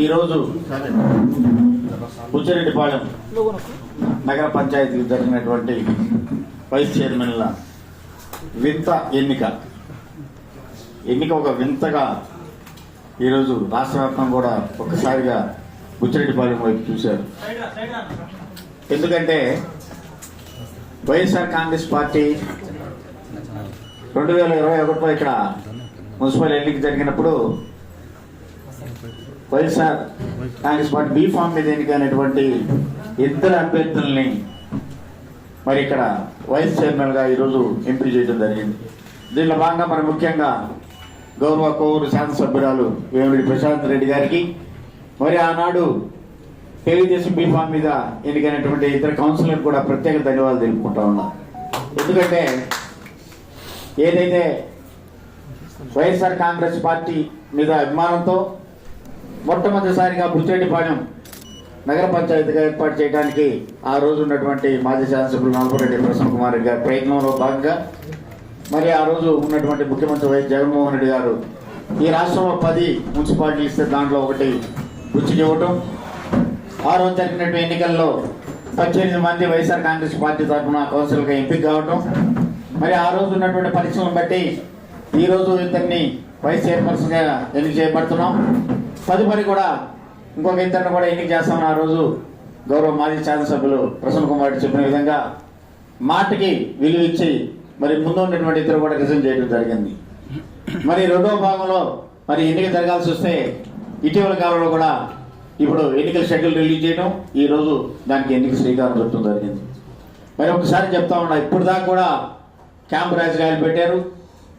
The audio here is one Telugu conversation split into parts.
ఈరోజు బుచ్చిరెడ్డిపాళెం నగర పంచాయతీకి జరిగినటువంటి వైస్ చైర్మన్ల వింత ఎన్నిక. ఎన్నిక ఒక వింతగా ఈరోజు రాష్ట్ర వ్యాప్తం కూడా ఒక్కసారిగా బుచ్చిరెడ్డిపాళెం వైపు చూశారు. ఎందుకంటే వైఎస్ఆర్ కాంగ్రెస్ పార్టీ రెండు వేల ఇరవై ఒకటిలో ఇక్కడ మున్సిపల్ ఎన్నిక జరిగినప్పుడు YSR Congress party B form మీద ఎన్నికైనటువంటి ఇద్దరు అభ్యర్థుల్ని మరి ఇక్కడ వైస్ చైర్మన్గా ఈరోజు ఎంపిక చేయడం జరిగింది. దీనిలో భాగంగా మరి ముఖ్యంగా గౌరవ కోవూరు శాసనసభ్యురాలు వేమిడి ప్రశాంత్ రెడ్డి గారికి మరి ఆనాడు తెలుగుదేశం బీ ఫామ్ మీద ఎన్నికైనటువంటి ఇద్దరు కౌన్సిలర్ కూడా ప్రత్యేక ధన్యవాదాలు తెలుపుకుంటా ఉన్నా. ఎందుకంటే ఏదైతే వైఎస్ఆర్ కాంగ్రెస్ పార్టీ మీద అభిమానంతో మొట్టమొదటిసారిగా బుచ్చేటిపాలెం నగర పంచాయతీగా ఏర్పాటు చేయడానికి ఆ రోజు ఉన్నటువంటి మాజీ శాసనసభ్యులు నల్పరెడ్డి ప్రసన్న కుమార్ రెడ్డి గారి ప్రయత్నంలో భాగంగా మరి ఆ రోజు ఉన్నటువంటి ముఖ్యమంత్రి వైఎస్ జగన్మోహన్ రెడ్డి గారు ఈ రాష్ట్రంలో పది మున్సిపాలిటీలు ఇస్తే దాంట్లో ఒకటి బుచ్చికి ఇవ్వటం. ఆ రోజు జరిగినటువంటి ఎన్నికల్లో పద్దెనిమిది మంది వైఎస్ఆర్ కాంగ్రెస్ పార్టీ తరఫున కౌన్సిల్గా ఎంపిక కావటం. మరి ఆ రోజు ఉన్నటువంటి పరిశ్రమను బట్టి ఈ రోజు వైస్ చైర్పర్సన్గా ఎన్నిక చేయబడుతున్నాం తదుపరి కూడా ఇంకొక ఇద్దరిని కూడా ఎన్నిక చేస్తామని ఆ రోజు గౌరవ మాజీ శాసనసభ్యులు ప్రసన్న కుమార్ రెడ్డి చెప్పిన విధంగా మాటకి విలువ ఇచ్చి మరి ముందు ఉన్నటువంటి ఇద్దరు కూడా రిజైన్ చేయడం జరిగింది. మరి రెండవ భాగంలో మరి ఎన్నిక జరగాల్సి వస్తే ఇటీవల కాలంలో కూడా ఇప్పుడు ఎన్నికల షెడ్యూల్ రిలీజ్ చేయడం ఈ రోజు దానికి ఎన్నిక శ్రీకారం చుట్టడం జరిగింది. మరి ఒకసారి చెప్తా ఉన్నా ఇప్పుడు దాకా కూడా క్యాంపు రాజకీయాలు పెట్టారు.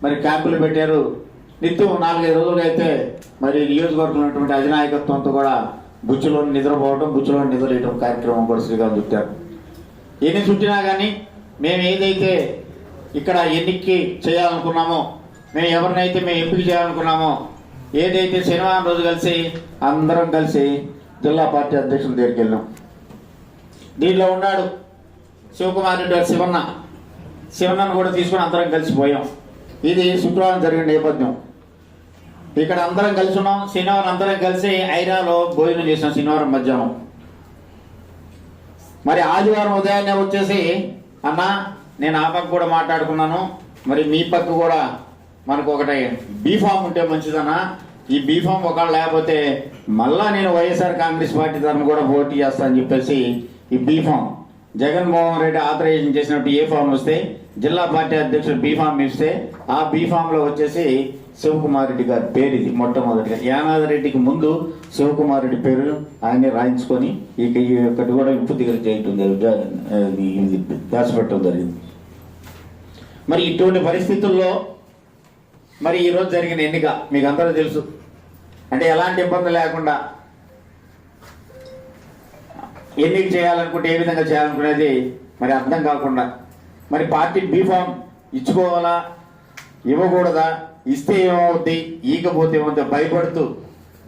మరి క్యాంపులు పెట్టారు నిత్యం నాలుగైదు రోజులు అయితే మరి నియోజకవర్గంలో ఉన్నటువంటి అధినాయకత్వంతో కూడా బుచ్చులో నిద్రపోవడం బుచ్చులో నిద్రలేయడం కార్యక్రమం కూడా శ్రీకారం చుట్టారు. ఎన్ని చుట్టినా కానీ మేము ఏదైతే ఇక్కడ ఎన్నిక చేయాలనుకున్నామో మేము ఎవరినైతే మేము ఎంపిక చేయాలనుకున్నామో ఏదైతే శనివారం రోజు కలిసి అందరం కలిసి జిల్లా పార్టీ అధ్యక్షుల దగ్గరికి వెళ్ళాం. దీనిలో ఉన్నాడు శివకుమార్ రెడ్డి గారు శివన్న. శివన్నను కూడా తీసుకుని అందరం కలిసిపోయాం ఇది శుక్రవారం జరిగిన నేపథ్యం. ఇక్కడ అందరం కలిసి ఉన్నాం. శనివారం అందరం కలిసి ఐరాలో భోజనం చేసాం శనివారం మధ్యాహ్నం. మరి ఆదివారం ఉదయాన్నే వచ్చేసి అన్న నేను ఆ పక్క కూడా మాట్లాడుకున్నాను. మరి మీ పక్క కూడా మనకు ఒకటి బీఫామ్ ఉంటే మంచిదన్నా. ఈ బీఫామ్ ఒకవేళ లేకపోతే మళ్ళా నేను వైఎస్ఆర్ కాంగ్రెస్ పార్టీ తరఫున కూడా పోటీ చేస్తానని చెప్పేసి ఈ బీఫామ్ జగన్మోహన్ రెడ్డి ఆథరైజేషన్ చేసినట్టు ఏ ఫామ్ వస్తే జిల్లా పార్టీ అధ్యక్షుడు బీఫామ్ ఇస్తే ఆ బీఫామ్లో వచ్చేసి శివకుమార్ రెడ్డి గారి పేరు ఇది మొట్టమొదటిగా. యానాది రెడ్డికి ముందు శివకుమార్ రెడ్డి పేరు ఆయన్ని రాయించుకొని ఇక ఈ ఒక్కటి కూడా ఇంపు దిగలు చేయటం జరిగింది దాచిపెట్టడం జరిగింది. మరి ఇటువంటి పరిస్థితుల్లో మరి ఈరోజు జరిగిన ఎన్నిక మీకు అందరూ తెలుసు. అంటే ఎలాంటి ఇబ్బంది లేకుండా ఎన్నిక చేయాలనుకుంటే ఏ విధంగా చేయాలనుకునేది మరి అర్థం కాకుండా మరి పార్టీ బీఫామ్ ఇచ్చుకోవాలా ఇవ్వకూడదా ఇస్తే ఏమవుద్ది ఈకపోతే ఏమవుతుంది భయపడుతూ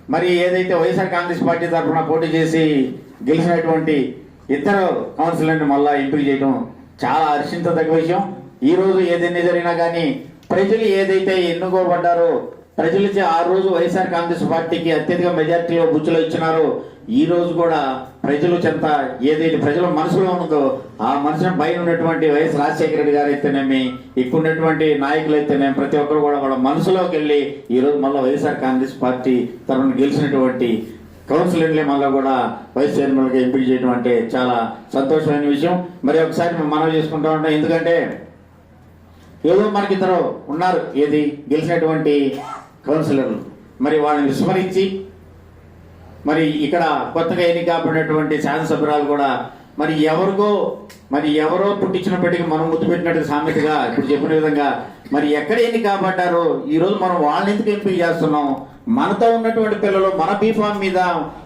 మరి ఏదైతే వైఎస్ఆర్ కాంగ్రెస్ పార్టీ తరఫున పోటీ చేసి గెలిచినటువంటి ఇద్దరు కౌన్సిలర్ని మళ్ళా ఎంపిక చేయడం చాలా హర్షించదగ్గ విషయం. ఈరోజు ఏదైనా జరిగినా కానీ ప్రజలు ఏదైతే ఎన్నుకోబడ్డారో ప్రజలచే ఆ రోజు వైఎస్ఆర్ కాంగ్రెస్ పార్టీకి అత్యధిక మెజార్టీలో బుచ్చులో ఇచ్చినారు. ఈ రోజు కూడా ప్రజలు చెంత ఏదైతే ప్రజల మనసులో ఉన్నదో ఆ మనసున పైన ఉన్నటువంటి వైఎస్ రాజశేఖర రెడ్డి గారు అయితేనేమి ఇక్కడ ఉన్నటువంటి నాయకులు అయితేనేమి ప్రతి ఒక్కరు కూడా వాళ్ళ మనసులోకి వెళ్ళి ఈ రోజు మళ్ళీ వైఎస్ఆర్ కాంగ్రెస్ పార్టీ తరఫున గెలిచినటువంటి కౌన్సిలర్లే మళ్ళీ కూడా వైస్ చైర్మన్గా ఎంపిక చేయడం అంటే చాలా సంతోషమైన విషయం. మరి ఒకసారి మేము చేసుకుంటా ఉంటాం. ఎందుకంటే ఏదో మనకి ఇద్దరు ఉన్నారు. ఏది? గెలిచినటువంటి కౌన్సిలర్లు మరి వాళ్ళని విస్మరించి మరి ఇక్కడ కొత్తగా ఎన్నిక కాబడినటువంటి శాసనసభ్యురాలు కూడా మరి ఎవరికో మరి ఎవరో పుట్టించినప్పటికీ మనం ముద్దు పెట్టినట్టు సామెతగా ఇప్పుడు చెప్పిన విధంగా మరి ఎక్కడ ఎన్ని కాబట్టారో ఈరోజు మనం వాళ్ళని ఎందుకు ఎంపిక చేస్తున్నాం? మనతో ఉన్నటువంటి పిల్లలు మన బీఫామ్ మీద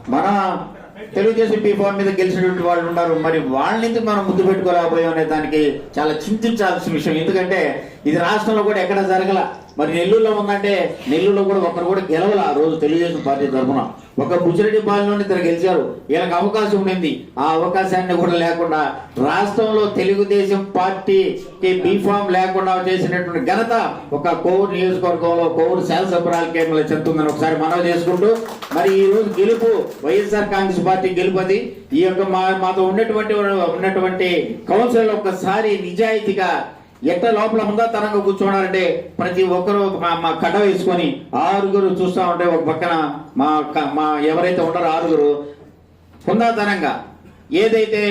మన తెలుగుదేశం బీఫామ్ మీద గెలిచినటువంటి వాళ్ళు ఉన్నారు. మరి వాళ్ళని ఎందుకు మనం ముద్దు పెట్టుకోలేకపోయాం అనే దానికి చాలా చింతించాల్సిన విషయం. ఎందుకంటే ఇది రాష్ట్రంలో కూడా ఎక్కడ జరగల మరి నెల్లూరులో ఉందంటే నెల్లూరులో కూడా ఒకరు కూడా గెలవల ఆ రోజు తెలుగుదేశం పార్టీ తరఫున. ఒక బుచ్చిరెడ్డి పాలెంలోనే ఇద్దరు గెలిచారు. వీళ్ళకి అవకాశం ఉండింది. ఆ అవకాశాన్ని కూడా లేకుండా రాష్ట్రంలో తెలుగుదేశం పార్టీకి బీఫామ్ లేకుండా చేసినటువంటి ఘనత ఒక కోవూరు నియోజకవర్గంలో కోవూరు శాసనసభ్యురాలకే కేంద్రంలో చెందుతుందని ఒకసారి మనవి చేసుకుంటూ మరి ఈ రోజు గెలుపు వైఎస్ఆర్ కాంగ్రెస్ పార్టీ గెలుపది ఈ యొక్క మా మాతో ఉన్నటువంటి ఉన్నటువంటి కౌన్సిల్ ఒక్కసారి నిజాయితీగా ఎట్ట లోపల హుందాతనంగా కూర్చోనారంటే ప్రతి ఒక్కరు మా మా కడ వేసుకొని ఆరుగురు చూస్తా ఉంటే ఒక పక్కన మా క- మా ఎవరైతే ఉన్నారో ఆరుగురు హుందాతనంగా ఏదైతే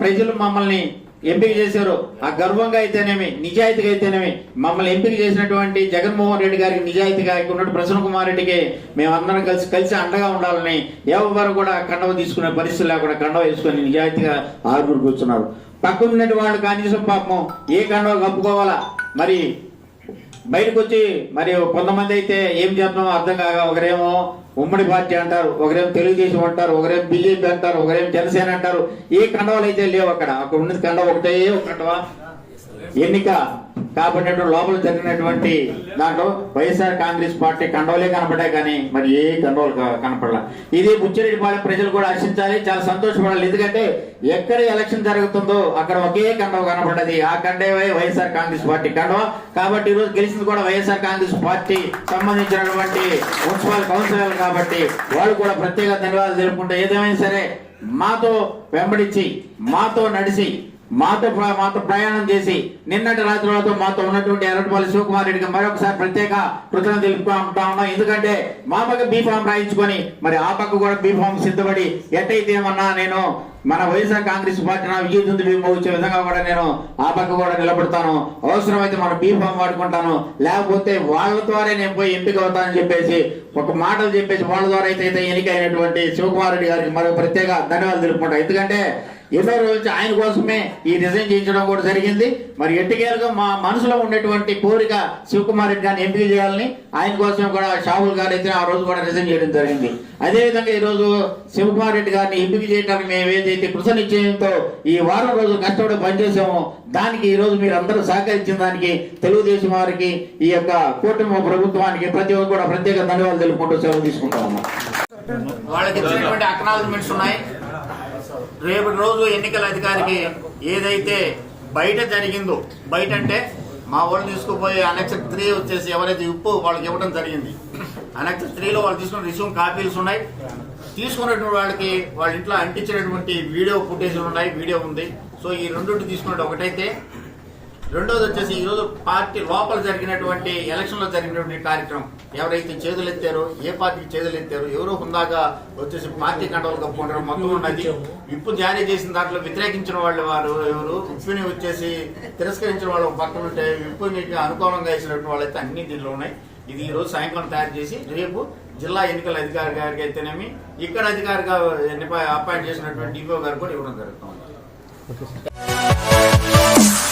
ప్రజలు మమ్మల్ని ఎంపిక చేశారో ఆ గర్వంగా అయితేనేమి నిజాయితీగా అయితేనేమి మమ్మల్ని ఎంపిక చేసినటువంటి జగన్మోహన్ రెడ్డి గారికి నిజాయితీగా ఉన్నట్టు ప్రసన్న కుమార్ రెడ్డికి మేమందరం కలిసి కలిసి అండగా ఉండాలని ఎవరు కూడా కండవ తీసుకునే పరిస్థితి లేకుండా కండవ వేసుకొని నిజాయితీగా ఆరుగురు కూర్చున్నారు. పక్కన ఉన్నటువంటి వాళ్ళు కనీసం పాపం ఏ కండో కప్పుకోవాలా? మరి బయటకు వచ్చి మరి కొంతమంది అయితే ఏం చేద్దామో అర్థం కాక ఒకరేమో ఉమ్మడి పార్టీ అంటారు ఒకరేమో తెలుగుదేశం అంటారు ఒకరేమో బీజేపీ అంటారు ఒకరేమో జనసేన అంటారు. ఏ కండవాలు అయితే లేవు అక్కడ. అక్కడ ఉన్నది కండవ ఒకటే ఒక కండవ ఎన్నిక. కాబట్టి లోపల జరిగినటువంటి దాంట్లో వైఎస్ఆర్ కాంగ్రెస్ పార్టీ కండవలే కనపడే కానీ మరి ఏ కండవలు క- కనపడలా. ఇది బుచ్చిరెడ్డిపాలెం ప్రజలు కూడా ఆశించాలి చాలా సంతోషపడాలి. ఎందుకంటే ఎక్కడ ఎలక్షన్ జరుగుతుందో అక్కడ ఒకే కండవ కనపడ్డది. ఆ కండవే వైఎస్ఆర్ కాంగ్రెస్ పార్టీ కండవ. కాబట్టి ఈ రోజు గెలిచింది కూడా వైఎస్ఆర్ కాంగ్రెస్ పార్టీ సంబంధించినటువంటి మున్సిపల్ కౌన్సిలర్ కాబట్టి వాళ్ళు కూడా ప్రత్యేక ధన్యవాదాలు తెలుపుకుంటే ఏదేమైనా సరే మాతో వెంబడించి మాతో నడిచి మాతో మాతో ప్రయాణం చేసి నిన్నటి రాత్రి వాళ్ళతో మాతో ఉన్నటువంటి ఎర్రటిపల్లి శివకుమార్ రెడ్డికి మరొకసారి ప్రత్యేక కృతజ్ఞత తెలుపుకుంటా ఉన్నాం. ఎందుకంటే మా పక్క బీఫామ్ రాయించుకొని మరి ఆ పక్క కూడా బీఫామ్ సిద్ధపడి ఎట్టయితే ఏమన్నా నేను మన వైఎస్ఆర్ కాంగ్రెస్ పార్టీ నా విజయ బీమా వచ్చే విధంగా కూడా నేను ఆ పక్క కూడా నిలబడతాను. అవసరమైతే మన బీఫామ్ వాడుకుంటాను. లేకపోతే వాళ్ళ ద్వారా నేను పోయి ఎంపిక అవుతానని చెప్పేసి ఒక మాటలు చెప్పేసి వాళ్ళ ద్వారా అయితే అయితే ఎన్నికైనటువంటి శివకుమార్ రెడ్డి గారికి మరో ప్రత్యేక ధన్యవాదాలు తెలుపుకుంటాను ఎందుకంటే ఎన్నో రోజుల నుంచి ఆయన కోసమే ఈ డిజైన్ చేయించడం కూడా జరిగింది. మరి ఎట్టికేలుగా మా మనసులో ఉండేటువంటి కోరిక శివకుమార్ రెడ్డి గారిని ఎంపిక చేయాలని ఆయన కోసం కూడా షాహుల్ గారు అయితే ఆ రోజు కూడా రిజైన్ చేయడం జరిగింది. అదేవిధంగా ఈ రోజు శివకుమార్ రెడ్డి గారిని ఎంపిక చేయడానికి మేము ఏదైతే కృత నిశ్చయంతో ఈ వారం రోజు కష్టపడి పనిచేసామో దానికి ఈ రోజు మీరు అందరూ సహకరించిన దానికి తెలుగుదేశం వారికి ఈ యొక్క కూటమి ప్రభుత్వానికి ప్రతి ఒక్కరు కూడా ప్రత్యేక ధన్యవాదాలు తెలుపుకుంటూ సెలవు తీసుకుంటాము వాళ్ళకి ఇచ్చినటువంటి అక్నాలజ్మెంట్స్ ఉన్నాయి. రేపటి రోజు ఎన్నికల అధికారికి ఏదైతే బయట జరిగిందో బయట అంటే మా వాళ్ళు తీసుకుపోయి అనెక్స్ త్రీ వచ్చేసి ఎవరైతే ఉప్పు వాళ్ళకి ఇవ్వడం జరిగింది. అనెక్స్ త్రీలో వాళ్ళు తీసుకున్న రిజ్యూమ్ కాపీస్ ఉన్నాయి. తీసుకున్నటువంటి వాళ్ళకి వాళ్ళ ఇంట్లో అంటించినటువంటి వీడియో ఫుటేజ్లు ఉన్నాయి వీడియో ఉంది. సో ఈ రెండు తీసుకున్నట్టు ఒకటైతే రెండోది వచ్చేసి ఈరోజు పార్టీ లోపల జరిగినటువంటి ఎలక్షన్లో జరిగినటువంటి కార్యక్రమం. ఎవరైతే చేతులు ఎత్తారో ఏ పార్టీకి చేతులు ఎత్తారో ఎవరో హుందాగా వచ్చేసి పార్టీ కండవలు కప్పుకుంటారు మొత్తం ఉన్నది. విప్పు జారీ చేసిన దాంట్లో వ్యతిరేకించిన వాళ్ళు వారు ఎవరు? విప్పుని వచ్చేసి తిరస్కరించిన వాళ్ళు పక్కన ఉంటే విప్పుని అనుకూలంగా వేసినటువంటి వాళ్ళైతే అన్ని దీనిలో ఉన్నాయి. ఇది ఈ రోజు సాయంకాలం తయారు చేసి రేపు జిల్లా ఎన్నికల అధికారి గారికి అయితేనేమి ఇక్కడ అధికారిగా అపాయింట్ చేసినటువంటి డిపో గారు కూడా ఇవ్వడం జరుగుతుంది.